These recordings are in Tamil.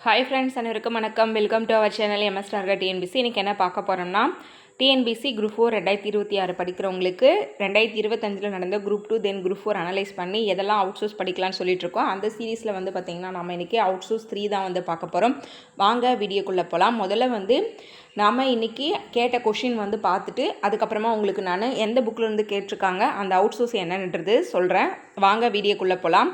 ஹாய் ஃப்ரெண்ட்ஸ் அனைவருக்கும் வணக்கம். Welcome to our channel MS டார்கா TNPSC இன்றைக்கி என்ன பார்க்க போகிறோம்னா டிஎன்பிசி குரூப் ஃபோர் ரெண்டாயிரத்தி இருபத்தி ஆறு படிக்கிறவங்களுக்கு ரெண்டாயிரத்தி இருபத்தஞ்சில் நடந்த group two then group four analyse பண்ணி எதெல்லாம் அவுட் சோர்ஸ் படிக்கலாம்னு சொல்லிட்டு இருக்கோம். அந்த சீரீஸில் வந்து பார்த்திங்கன்னா நம்ம இன்றைக்கி அவுட் சோர்ஸ் த்ரீ தான் வந்து பார்க்க போகிறோம் வாங்க வீடியோக்குள்ளே போகலாம் முதல்ல வந்து நாம் இன்றைக்கி கேட்ட கொஷின் வந்து பார்த்துட்டு அதுக்கப்புறமா உங்களுக்கு நான் எந்த புக்கில் இருந்து கேட்டிருக்காங்க அந்த அவுட் சோர்ஸ் என்னன்றது சொல்கிறேன் வாங்க வீடியோக்குள்ளே போகலாம்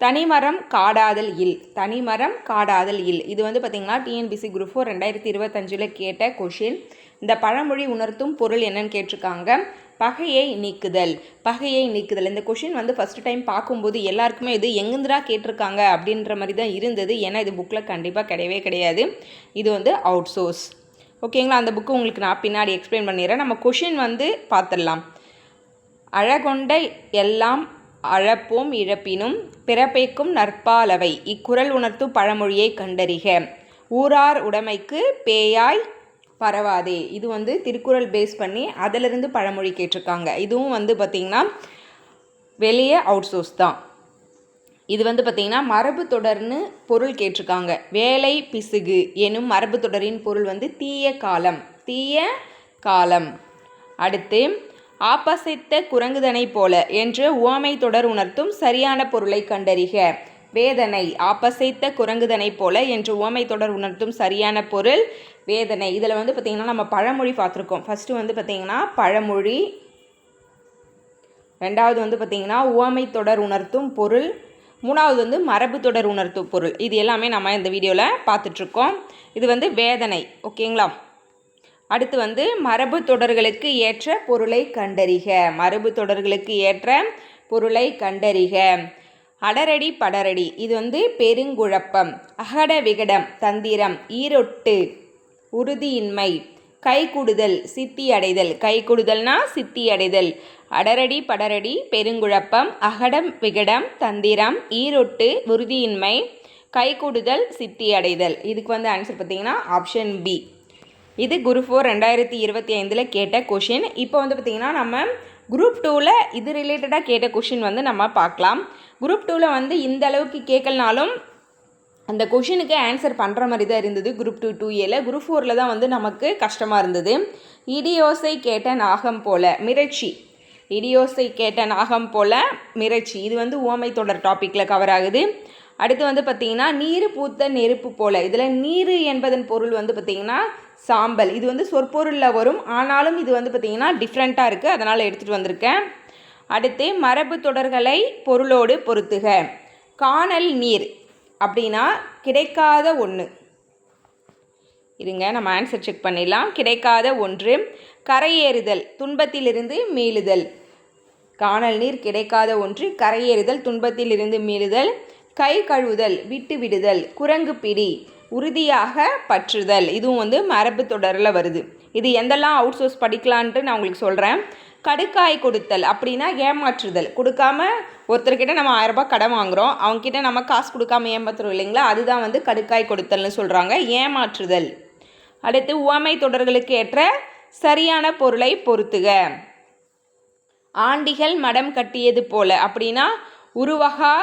தனிமரம் காடாதல் இல். தனிமரம் காடாதல் இல். இது வந்து பார்த்திங்கன்னா டிஎன்பிசி குரூப் ஃபோர் ரெண்டாயிரத்தி இருபத்தஞ்சில் கேட்ட கொஷின் இந்த பழமொழி உணர்த்தும் பொருள் என்னன்னு கேட்டிருக்காங்க. பகையை நீக்குதல். பகையை நீக்குதல். இந்த கொஷின் வந்து ஃபஸ்ட் டைம் பார்க்கும்போது எல்லாருக்குமே இது எங்கேருந்துடா கேட்டிருக்காங்க அப்படின்ற மாதிரி தான் இருந்தது. ஏன்னா இது புக்கில் கண்டிப்பாக கிடையவே கிடையாது. இது வந்து அவுட் சோர்ஸ் ஓகேங்களா? அந்த புக்கு உங்களுக்கு நான் பின்னாடி எக்ஸ்பிளைன் பண்ணிடுறேன். நம்ம கொஷின் வந்து பார்த்துடலாம் அழகொண்ட எல்லாம் அழப்போம் இழப்பினும் பிறப்பைக்கும் நற்பாலவை. இக்குறள் உணர்த்தும் பழமொழியை கண்டறிக. ஊரார் உடைமைக்கு பேயாய் பரவாதே. இது வந்து திருக்குறள் பேஸ் பண்ணி அதிலிருந்து பழமொழி கேட்டிருக்காங்க. இதுவும் வந்து பார்த்திங்கன்னா வெளியே அவுட் சோர்ஸ் தான். இது வந்து பார்த்திங்கன்னா மரபு தொடர்னு பொருள் கேட்டிருக்காங்க. வேலை பிசுகு எனும் மரபு தொடரின் பொருள் வந்து தீய காலம். தீய காலம். அடுத்து ஆப்பசைத்த குரங்குதனை போல என்று உவமை தொடர் உணர்த்தும் சரியான பொருளை கண்டறிக. வேதனை ஆப்பசைத்த குரங்குதனை போல என்று உவமை தொடர் உணர்த்தும் சரியான பொருள் வேதனை. இதில் வந்து பார்த்திங்கன்னா நம்ம பழமொழி பார்த்துருக்கோம் ஃபஸ்ட்டு வந்து பார்த்திங்கன்னா பழமொழி. ரெண்டாவது வந்து பார்த்திங்கன்னா உவமை தொடர் உணர்த்தும் பொருள். மூணாவது வந்து மரபு தொடர் உணர்த்தும் பொருள். இது எல்லாமே நம்ம இந்த வீடியோவில் பார்த்துட்ருக்கோம் இது வந்து வேதனை. ஓகேங்களா? அடுத்து வந்து மரபு தொடர்களுக்கு ஏற்ற பொருளை கண்டறிக. மரபு தொடர்களுக்கு ஏற்ற பொருளை கண்டறிக. அடரடி படரடி. இது வந்து பெருங்குழப்பம். அகட விகடம் தந்திரம் ஈரொட்டு உறுதியின்மை கைகுடுதல் சித்தி அடைதல் கைகுடுதல்னா சித்தி அடைதல் அடரடி படரடி பெருங்குழப்பம் அகடம் விகடம் தந்திரம் ஈரொட்டு உறுதியின்மை கைகூடுதல் சித்தி அடைதல் இதுக்கு வந்து ஆன்சர் பார்த்தீங்கன்னா ஆப்ஷன் பி இது குரூப் ஃபோர் ரெண்டாயிரத்தி இருபத்தி ஐந்தில் கேட்ட கொஷின் இப்போ வந்து பார்த்திங்கன்னா நம்ம குரூப் டூவில் இது ரிலேட்டடாக கேட்ட கொஷின் வந்து நம்ம பார்க்கலாம். குரூப் டூவில் வந்து இந்த அளவுக்கு கேட்கலனாலும் அந்த கொஷினுக்கு ஆன்சர் பண்ணுற மாதிரி தான் இருந்தது குரூப் டூ டூ ஏல குரூப் ஃபோரில் தான் வந்து நமக்கு கஷ்டமாக இருந்தது. இடியோசை கேட்ட நாகம் போல மிரட்சி. இடியோசை கேட்ட நாகம் போல மிரட்சி. இது வந்து ஓமை தொடர் டாப்பிக்கில் கவர் ஆகுது. அடுத்து வந்து பார்த்திங்கன்னா நீர் பூத்த நெருப்பு போல. இதில் நீர் என்பதன் பொருள் வந்து பார்த்திங்கன்னா சாம்பல். இது வந்து சொற்பொருளில் வரும். ஆனாலும் இது வந்து பார்த்திங்கன்னா டிஃப்ரெண்ட்டாக இருக்குது அதனால் எடுத்துகிட்டு வந்திருக்கேன். அடுத்து மரபு தொடர்களை பொருளோடு பொருத்துக. காணல் நீர் அப்படின்னா கிடைக்காத ஒன்று இருங்க நம்ம ஆன்சர் செக் பண்ணிடலாம். கிடைக்காத ஒன்று கரையேறுதல் துன்பத்திலிருந்து மீளுதல். காணல் நீர் கிடைக்காத ஒன்று கரையேறுதல் துன்பத்திலிருந்து மீளுதல். கை கழுவுதல் விட்டு விடுதல் குரங்கு பிடி உறுதியாக பற்றுதல். இதுவும் வந்து மரபு தொடரில் வருது. இது எந்தெல்லாம் அவுட் சோர்ஸ் படிக்கலான்ட்டு நான் உங்களுக்கு சொல்கிறேன் கடுக்காய் கொடுத்தல் அப்படின்னா ஏமாற்றுதல். கொடுக்காம ஒருத்தர்கிட்ட நம்ம ஆயரரூபா கடன் வாங்குகிறோம் அவங்கக்கிட்ட நம்ம காசு கொடுக்காம ஏமாத்துறோம் இல்லைங்களா? அதுதான் வந்து கடுக்காய் கொடுத்தல்னு சொல்கிறாங்க ஏமாற்றுதல். அடுத்து உவமை தொடர்களுக்கு ஏற்ற சரியான பொருளை பொருத்துக. ஆண்டிகள் மடம் கட்டியது போல அப்படின்னா உருவகா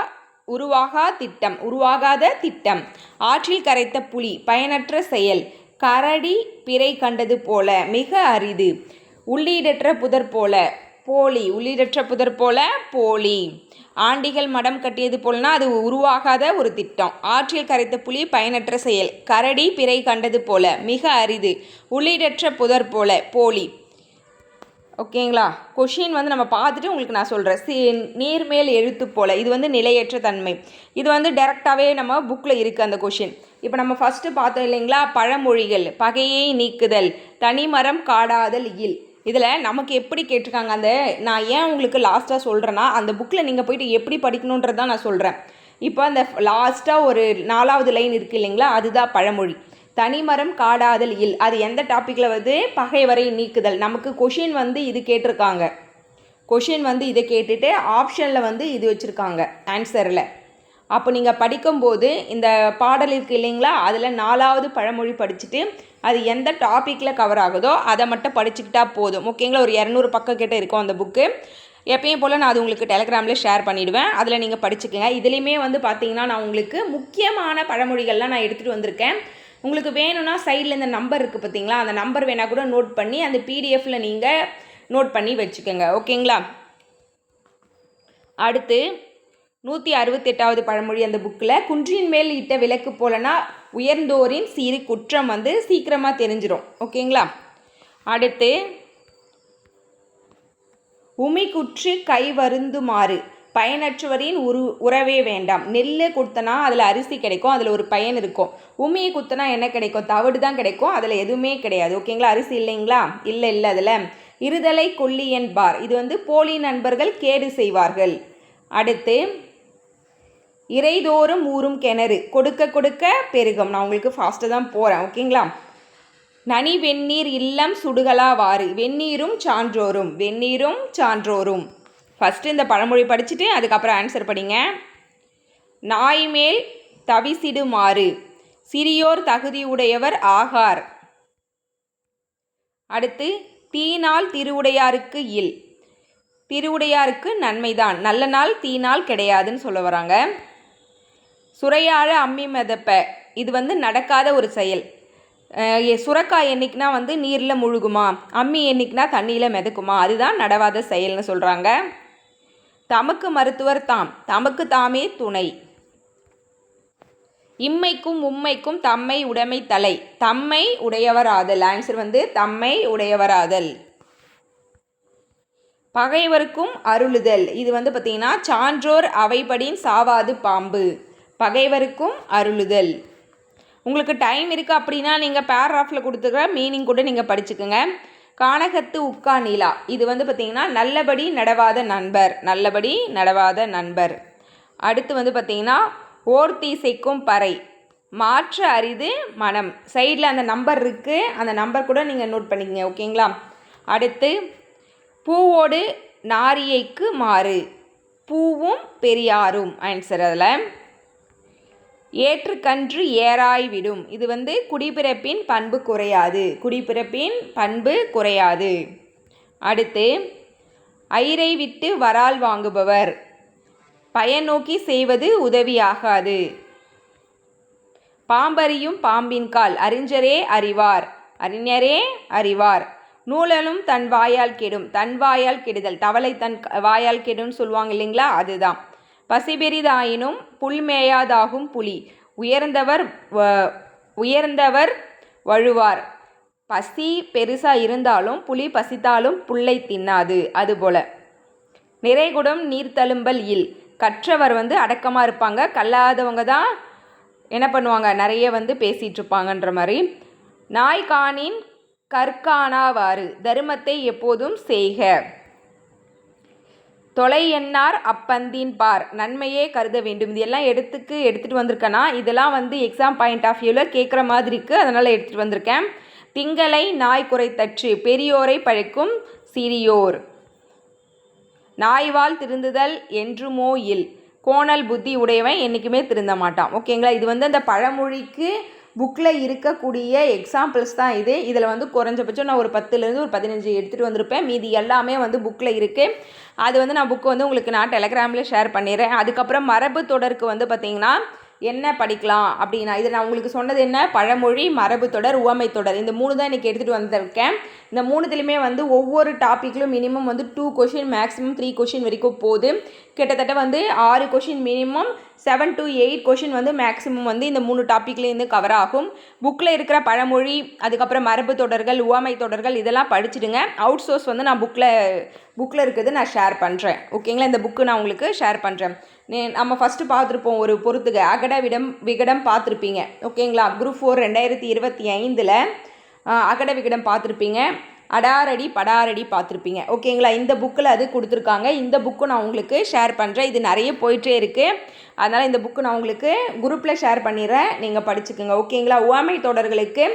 உருவாகா திட்டம் உருவாகாத திட்டம். ஆற்றில் கரைத்த புலி பயனற்ற செயல். கரடி பிறை கண்டது போல மிக அரிது. உள்ளீடற்ற புதர் போல போலி. உள்ளீடற்ற புதர் போல போலி. ஆண்டிகள் மடம் கட்டியது போலனா அது உருவாகாத ஒரு திட்டம். ஆற்றில் கரைத்த புலி பயனற்ற செயல். கரடி பிறை கண்டது போல மிக அரிது. உள்ளீடற்ற புதர் போல போலி. ஓகேங்களா? கொஷின் வந்து நம்ம பார்த்துட்டு உங்களுக்கு நான் சொல்கிறேன் சி நீர்மேல் எழுத்து போல். இது வந்து நிலையற்ற தன்மை. இது வந்து டேரெக்டாகவே நம்ம புக்கில் இருக்குது அந்த கொஷின் இப்போ நம்ம ஃபஸ்ட்டு பார்த்தோம் இல்லைங்களா? பழமொழிகள் பகையை நீக்குதல் தனிமரம் காடாதல் இல். இதில் நமக்கு எப்படி கேட்டிருக்காங்க? அந்த நான் ஏன் உங்களுக்கு லாஸ்ட்டாக சொல்கிறேன்னா அந்த புக்கில் நீங்கள் போயிட்டு எப்படி படிக்கணுன்றது தான் நான் சொல்கிறேன் இப்போ அந்த லாஸ்ட்டாக ஒரு நாலாவது லைன் இருக்குது இல்லைங்களா? அதுதான் பழமொழி. தனிமரம் காடாதல் இல். அது எந்த டாப்பிக்கில் வந்து பகைவரை நீக்குதல். நமக்கு கொஷின் வந்து இது கேட்டிருக்காங்க. கொஷின் வந்து இதை கேட்டுட்டு ஆப்ஷனில் வந்து இது வச்சுருக்காங்க. ஆன்சரில் அப்போ நீங்கள் படிக்கும்போது இந்த பாடல் இருக்குது இல்லைங்களா? அதில் நாலாவது பழமொழி படிச்சுட்டு அது எந்த டாப்பிக்கில் கவர் ஆகுதோ அதை மட்டும் படிச்சுக்கிட்டா போதும். ஓகேங்களா ஒரு இரநூறு பக்கம் கிட்டே இருக்கும் அந்த புக்கு எப்பயும் போல் நான் அது உங்களுக்கு டெலகிராமில் ஷேர் பண்ணிவிடுவேன் அதில் நீங்கள் படிச்சுக்கோங்க. இதுலேயுமே வந்து பார்த்தீங்கன்னா நான் உங்களுக்கு முக்கியமான பழமொழிகள்லாம் நான் எடுத்துகிட்டு வந்திருக்கேன். உங்களுக்கு வேணும்னா சைடில் இந்த நம்பர் இருக்குது பார்த்தீங்களா? அந்த நம்பர் வேணால் கூட நோட் பண்ணி அந்த பிடிஎஃப்பில் நீங்கள் நோட் பண்ணி வச்சுக்கோங்க. ஓகேங்களா அடுத்து நூற்றி அறுபத்தெட்டாவது பழமொழி அந்த புக்கில் குன்றின் மேல் இட்ட விளக்கு போலனா உயர்ந்தோரின் சீறு குற்றம் வந்து சீக்கிரமாக தெரிஞ்சிடும் ஓகேங்களா அடுத்து உமி குற்று கை வருந்துமாறு பயனற்றவரின் உரு உறவே வேண்டாம். நெல் குத்தனா அதில் அரிசி கிடைக்கும் அதில் ஒரு பயன் இருக்கும். உமியை குத்தனா என்ன கிடைக்கும்? தவிடு தான் கிடைக்கும் அதில் எதுவுமே கிடையாது. ஓகேங்களா அரிசி இல்லைங்களா? இல்லை இல்லை அதில். இருதலை கொல்லி என்பார் இது வந்து போலி நண்பர்கள் கேடு செய்வார்கள். அடுத்து இறைதோறும் ஊறும் கிணறு. கொடுக்க கொடுக்க பெருகும். நான் உங்களுக்கு ஃபாஸ்ட்டாக தான் போகிறேன் ஓகேங்களா நனி வெந்நீர் இல்லம் சுடுகளா வாறு. வெந்நீரும் சான்றோரும். வெந்நீரும் சான்றோரும். ஃபஸ்ட்டு இந்த பழமொழி படிச்சுட்டு அதுக்கப்புறம் ஆன்சர் படிங்க. நாய் மேல் தவிசிடுமாறு. சிறியோர் தகுதியுடையவர் ஆகார். அடுத்து தீனால் திருவுடையாருக்கு இல். திருவுடையாருக்கு நன்மைதான். நல்ல நாள் தீனால் கிடையாதுன்னு சொல்ல வராங்க. சுரையாழ அம்மி மிதப்ப. இது வந்து நடக்காத ஒரு செயல். சுரக்காய் என்னைக்குனா வந்து நீரில் முழுகுமா? அம்மி என்னைக்குனா தண்ணியில் மிதக்குமா? அதுதான் நடவாத செயல்னு சொல்கிறாங்க தமக்கு மருத்துவர் தாம் தமக்கு தாமே துணை. இம்மைக்கும் உம்மைக்கும் தம்மை உடைமை தலை தம்மை உடையவராதல். ஆன்சர் வந்து தம்மை உடையவராதல். பகைவருக்கும் அருளுதல். இது வந்து பார்த்திங்கன்னா சான்றோர் அவைபடின் சாவாது பாம்பு. பகைவருக்கும் அருளுதல். உங்களுக்கு டைம் இருக்குது அப்படின்னா நீங்கள் பேராகிராஃபில் கொடுத்துக்கிற மீனிங் கூட நீங்கள் படிச்சுக்கோங்க. கானகத்து உக்கா நிலா. இது வந்து பார்த்திங்கன்னா நல்லபடி நடவாத நண்பர். நல்லபடி நடவாத நண்பர். அடுத்து வந்து பார்த்திங்கன்னா ஓர்த்தீசைக்கும் பறை. மாற்று அரிது மனம். சைடில் அந்த நம்பர் இருக்குது அந்த நம்பர் கூட நீங்கள் நோட் பண்ணிக்கங்க ஓகேங்களா? அடுத்து பூவோடு நாரியைக்கு மாறு. பூவும் பெரியாரும். ஆன்சர் அதில். ஏற்றுக்கன்று ஏறாய்விடும். இது வந்து குடிபிறப்பின் பண்பு குறையாது. குடிபிறப்பின் பண்பு குறையாது. அடுத்து ஐரை விட்டு வரால் வாங்குபவர். பயன் நோக்கி செய்வது உதவியாகாது. பாம்பறியும் பாம்பின் கால் அறிஞரே அறிவார். அறிஞரே அறிவார். நூலனும் தன் வாயால் கெடும். தன் வாயால் கெடுதல். தவளை தன் வாயால் கெடும்னு சொல்லுவாங்க இல்லைங்களா? அதுதான். பசிபெரிதாயினும் புல்மேயாதாகும் புலி. உயர்ந்தவர் உயர்ந்தவர் வழுவார். பசி பெருசாக இருந்தாலும் புலி பசித்தாலும் புல்லை தின்னாது. அதுபோல். நிறைகுடம் நீர்த்தழும்பல் இல். கற்றவர் வந்து அடக்கமாக இருப்பாங்க. கல்லாதவங்க தான் என்ன பண்ணுவாங்க? நிறைய வந்து பேசிகிட்டு இருப்பாங்கன்ற மாதிரி. நாய்கானின் கற்கானாவாறு. தர்மத்தை எப்போதும் செய்க. தொலை எண்ணார் அப்பந்தின் பார். நன்மையே கருத வேண்டும். இது எல்லாம் எடுத்துக்கு எடுத்துகிட்டு வந்திருக்கேன்னா இதெல்லாம் வந்து எக்ஸாம் பாயிண்ட் ஆஃப் வியூவில் கேட்குற மாதிரி இருக்குது அதனால் எடுத்துகிட்டு வந்திருக்கேன். திங்களை நாய் குறைத்தற்று பெரியோரை பழைக்கும் சிறியோர். நாய்வால் திருந்துதல் என்றுமோ இல். கோணல் புத்தி உடையவன் என்றைக்குமே திருந்த மாட்டான். ஓகேங்களா? இது வந்து அந்த பழமொழிக்கு புக்கில் இருக்கக்கூடிய எக்ஸாம்பிள்ஸ் தான் இது. இதில் வந்து குறைஞ்சபட்சம் நான் ஒரு பத்துலேருந்து ஒரு பதினஞ்சு எடுத்துகிட்டு வந்திருப்பேன். மீதி எல்லாமே வந்து புக்கில் இருக்குது அது வந்து நான் புக்கு வந்து உங்களுக்கு நான் டெலகிராமில் ஷேர் பண்ணிடுறேன். அதுக்கப்புறம் மரபு தொடருக்கு வந்து பார்த்திங்கன்னா என்ன படிக்கலாம் அப்படின்னா இது நான் உங்களுக்கு சொன்னது என்ன? பழமொழி மரபு தொடர் உவமை தொடர். இந்த மூணு தான் இன்றைக்கி எடுத்துகிட்டு வந்திருக்கேன். இந்த மூணுத்துலேயுமே வந்து ஒவ்வொரு டாப்பிக்லையும் மினிமம் வந்து two question maximum three question வரைக்கும் போகுது. கிட்டத்தட்ட வந்து ஆறு question minimum seven to eight question வந்து மேக்ஸிமம் வந்து இந்த மூணு டாப்பிக்லேருந்து கவர் ஆகும். புக்கில் இருக்கிற பழமொழி அதுக்கப்புறம் மரபு தொடர்கள் உவமை தொடர்கள் இதெல்லாம் படிச்சுடுங்க. அவுட் சோர்ஸ் வந்து நான் புக்கில் புக்கில் இருக்கிறது நான் ஷேர் பண்ணுறேன் ஓகேங்களா இந்த புக்கு நான் உங்களுக்கு ஷேர் பண்ணுறேன் நம்ம ஃபஸ்ட்டு பார்த்துருப்போம் ஒரு பொறுத்துக்கு அகட விடம் விகடம் பார்த்துருப்பீங்க. ஓகேங்களா குரூப் ஃபோர் ரெண்டாயிரத்தி இருபத்தி ஐந்தில் அகட விகடம் பார்த்துருப்பீங்க. அடாரடி படாரடி பார்த்துருப்பீங்க. ஓகேங்களா? இந்த புக்கில் அது கொடுத்துருக்காங்க. இந்த புக்கு நான் உங்களுக்கு ஷேர் பண்ணுறேன் இது நிறைய போயிட்டே இருக்குது அதனால் இந்த புக்கு நான் உங்களுக்கு குரூப்பில் ஷேர் பண்ணிடுறேன். நீங்கள் படிச்சுக்கோங்க. ஓகேங்களா? ஓமை தொடர்களுக்கு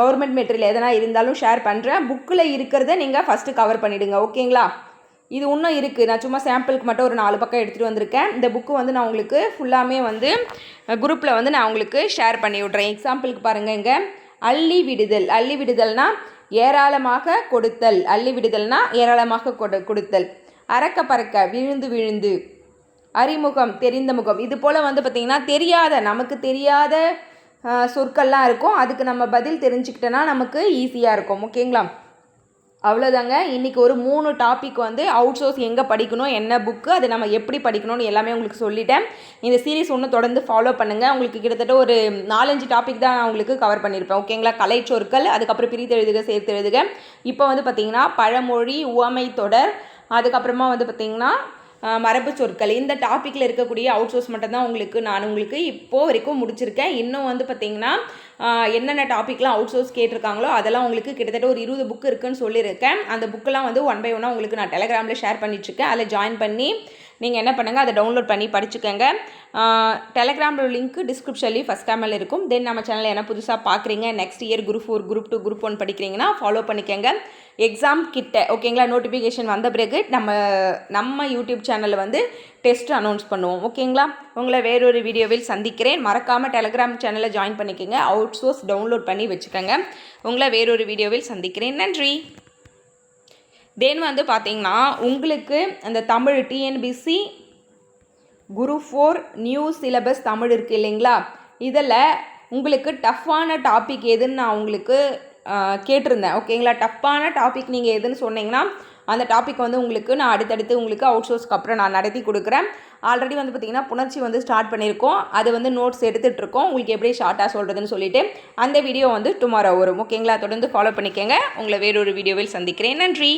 கவர்மெண்ட் மெட்டீரியல் எதனா இருந்தாலும் ஷேர் பண்ணுறேன் புக்கில் இருக்கிறத நீங்கள் ஃபஸ்ட்டு கவர் பண்ணிவிடுங்க ஓகேங்களா? இது இன்னும் இருக்குது நான் சும்மா சாம்பிளுக்கு மட்டும் ஒரு நாலு பக்கம் எடுத்துகிட்டு வந்திருக்கேன். இந்த புக்கு வந்து நான் உங்களுக்கு ஃபுல்லாமே வந்து குரூப்பில் வந்து நான் உங்களுக்கு ஷேர் பண்ணி விட்றேன். எக்ஸாம்பிளுக்கு பாருங்கள் இங்கே. அள்ளி விடுதல். அள்ளி விடுதல்னால் ஏராளமாக கொடுத்தல். அள்ளி விடுதல்னா ஏராளமாக கொடு கொடுத்தல். அறக்க பறக்க விழுந்து விழுந்து. அறிமுகம் தெரிந்த முகம். இது போல் வந்து பார்த்திங்கன்னா தெரியாத நமக்கு தெரியாத சொற்கள்லாம் இருக்கும். அதுக்கு நம்ம பதில் தெரிஞ்சுக்கிட்டோன்னா நமக்கு ஈஸியாக இருக்கும். ஓகேங்களா? அவ்வளோதாங்க இன்றைக்கி ஒரு மூணு டாபிக் வந்து அவுட் சோர்ஸ் எங்கே படிக்கணும் என்ன புக்கு அதை நம்ம எப்படி படிக்கணும்னு எல்லாமே உங்களுக்கு சொல்லிட்டேன். இந்த சீரீஸ் ஒன்று தொடர்ந்து ஃபாலோ பண்ணுங்கள் உங்களுக்கு கிட்டத்தட்ட ஒரு நாலஞ்சு டாபிக் தான் நான் உங்களுக்கு கவர் பண்ணியிருப்பேன். ஓகேங்களா கலை சொற்கள் அதுக்கப்புறம் பிரித்து எழுதுக சேர்த்து எழுதுக. இப்போ வந்து பார்த்திங்கன்னா பழமொழி உவமை தொடர் அதுக்கப்புறமா வந்து பார்த்திங்கன்னா மரபு சொற்கள். இந்த டாப்பிக்கில் இருக்கக்கூடிய அவுட் சோர்ஸ் மட்டும்தான் உங்களுக்கு நான் உங்களுக்கு இப்போது வரைக்கும் முடிச்சிருக்கேன். இன்னும் வந்து பார்த்திங்கன்னா என்னென்ன டாப்பிக்லாம் அவுட் சோர்ஸ் கேட்டிருக்காங்களோ அதெல்லாம் உங்களுக்கு கிட்டத்தட்ட ஒரு இருபது புக் இருக்குன்னு சொல்லியிருக்கேன். அந்த புக்கெல்லாம் வந்து ஒன் பை ஒன்னாக உங்களுக்கு நான் டெலகிராமில் ஷேர் பண்ணிட்டுருக்கேன். அதில் ஜாயின் பண்ணி நீங்கள் என்ன பண்ணுங்கள் அதை டவுன்லோட் பண்ணி படிச்சுக்கோங்க. டெலகிராமோட லிங்க் டிஸ்கிரிப்ஷன்லேயும் ஃபஸ்ட் கேமில் இருக்கும். தென் நம்ம சேனலில் என்ன புதுசாக பார்க்குறீங்க next year group four group two group one படிக்கிறீங்கன்னா follow பண்ணிக்கோங்க. எக்ஸாம் கிட்ட ஓகேங்களா நோட்டிஃபிகேஷன் வந்த பிறகு நம்ம நம்ம யூடியூப் சேனலில் வந்து டெஸ்ட் அனௌன்ஸ் பண்ணுவோம் ஓகேங்களா உங்களை வேறொரு வீடியோவில் சந்திக்கிறேன். மறக்காமல் டெலகிராம் சேனலை ஜாயின் பண்ணிக்கோங்க. அவுட் சோர்ஸ் டவுன்லோட் பண்ணி வச்சுக்கோங்க. உங்களை வேறொரு வீடியோவில் சந்திக்கிறேன். நன்றி. தென் வந்து பார்த்தீங்கன்னா உங்களுக்கு அந்த Tamil TNPSC group four new syllabus Tamil இருக்குது இல்லைங்களா? இதில் உங்களுக்கு டஃப்பான டாபிக் எதுன்னு நான் உங்களுக்கு கேட்டிருந்தேன். ஓகேங்களா டஃப்பான டாபிக் நீங்கள் எதுன்னு சொன்னீங்கன்னா அந்த டாபிக் வந்து உங்களுக்கு நான் அடுத்தடுத்து உங்களுக்கு அவுட் சோர்ஸ்க்கு அப்புறம் நான் நடத்தி கொடுக்குறேன். ஆல்ரெடி வந்து பார்த்திங்கன்னா புணர்ச்சி வந்து ஸ்டார்ட் பண்ணியிருக்கோம். அது வந்து நோட்ஸ் எடுத்துகிட்ருக்கோம் உங்களுக்கு எப்படி ஷார்ட்டாக சொல்கிறதுன்னு சொல்லிவிட்டு அந்த வீடியோ வந்து டுமாரோ வரும். ஓகேங்களா தொடர்ந்து ஃபாலோ பண்ணிக்கோங்க. உங்களை வேறொரு வீடியோவில் சந்திக்கிறேன். நன்றி.